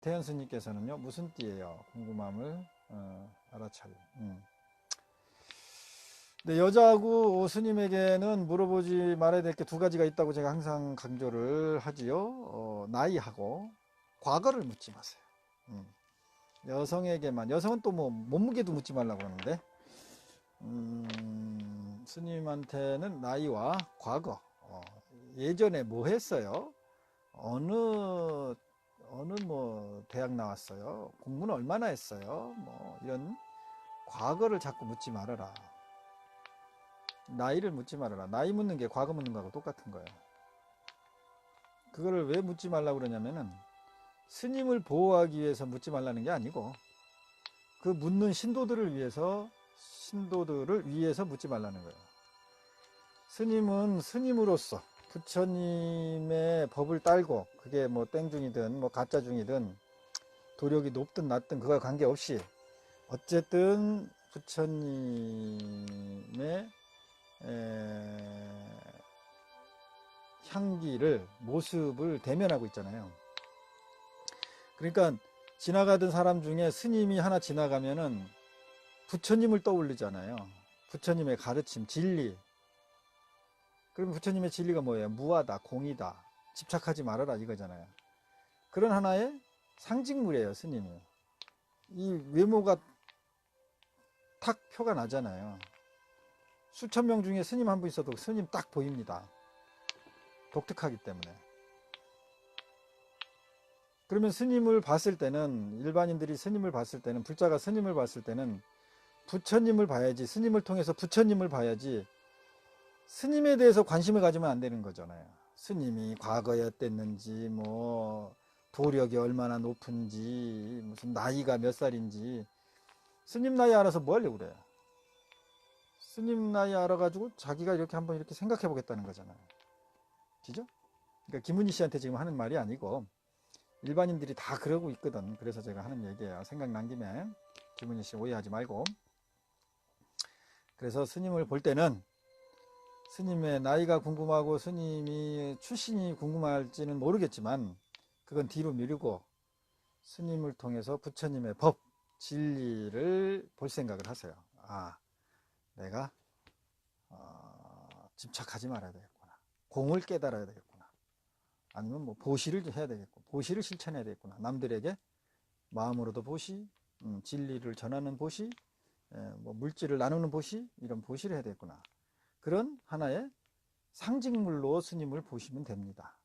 태현 스님께서는요 무슨 띠예요? 궁금함을 어, 알아차림. 음. 근데 여자하고 스님에게는 물어보지 말아야 될 게 두 가지가 있다고 제가 항상 강조를 하지요. 어, 나이하고 과거를 묻지 마세요. 음. 여성에게만 여성은 또 뭐 몸무게도 묻지 말라고 그러는데 음, 스님한테는 나이와 과거 어, 예전에 뭐 했어요? 어느 대학 나왔어요? 공부는 얼마나 했어요? 뭐 이런 과거를 자꾸 묻지 말아라. 나이를 묻지 말아라. 나이 묻는 게 과거 묻는 거하고 똑같은 거예요. 그거를 왜 묻지 말라고 그러냐면은 스님을 보호하기 위해서 묻지 말라는 게 아니고 그 묻는 신도들을 위해서 신도들을 위해서 묻지 말라는 거예요. 스님은 스님으로서 부처님의 법을 딸고 그게 뭐 땡중이든 뭐 가짜중이든 도력이 높든 낮든 그와 관계없이 어쨌든 부처님의 에, 향기를 모습을 대면하고 있잖아요. 그러니까 지나가던 사람 중에 스님이 하나 지나가면은 부처님을 떠올리잖아요. 부처님의 가르침, 진리. 그럼 부처님의 진리가 뭐예요? 무하다, 공이다, 집착하지 말아라 이거잖아요. 그런 하나의 상징물이에요, 스님이. 이 외모가 탁 표가 나잖아요. 수천 명 중에 스님 한 분 있어도 스님 딱 보입니다. 독특하기 때문에. 그러면 스님을 봤을 때는 일반인들이 스님을 봤을 때는 불자가 스님을 봤을 때는 부처님을 봐야지 스님을 통해서 부처님을 봐야지 스님에 대해서 관심을 가지면 안 되는 거잖아요. 스님이 과거에 어땠는지 뭐 도력이 얼마나 높은지 무슨 나이가 몇 살인지 스님 나이 알아서 뭐 하려고 그래요. 스님 나이 알아가지고 자기가 이렇게 한번 이렇게 생각해 보겠다는 거잖아요. 그죠? 그러니까 김은희 씨한테 지금 하는 말이 아니고 일반인들이 다 그러고 있거든. 그래서 제가 하는 얘기예요. 생각난 김에 김은희 씨 오해하지 말고. 그래서 스님을 볼 때는 스님의 나이가 궁금하고 스님이 출신이 궁금할지는 모르겠지만 그건 뒤로 미루고 스님을 통해서 부처님의 법, 진리를 볼 생각을 하세요. 아, 내가 어, 집착하지 말아야 되겠구나. 공을 깨달아야 되겠구나. 아니면 뭐 보시를 해야 되겠고 보시를 실천해야 되겠구나. 남들에게 마음으로도 보시, 음, 진리를 전하는 보시, 에, 뭐 물질을 나누는 보시 이런 보시를 해야 되겠구나. 그런 하나의 상징물로 스님을 보시면 됩니다.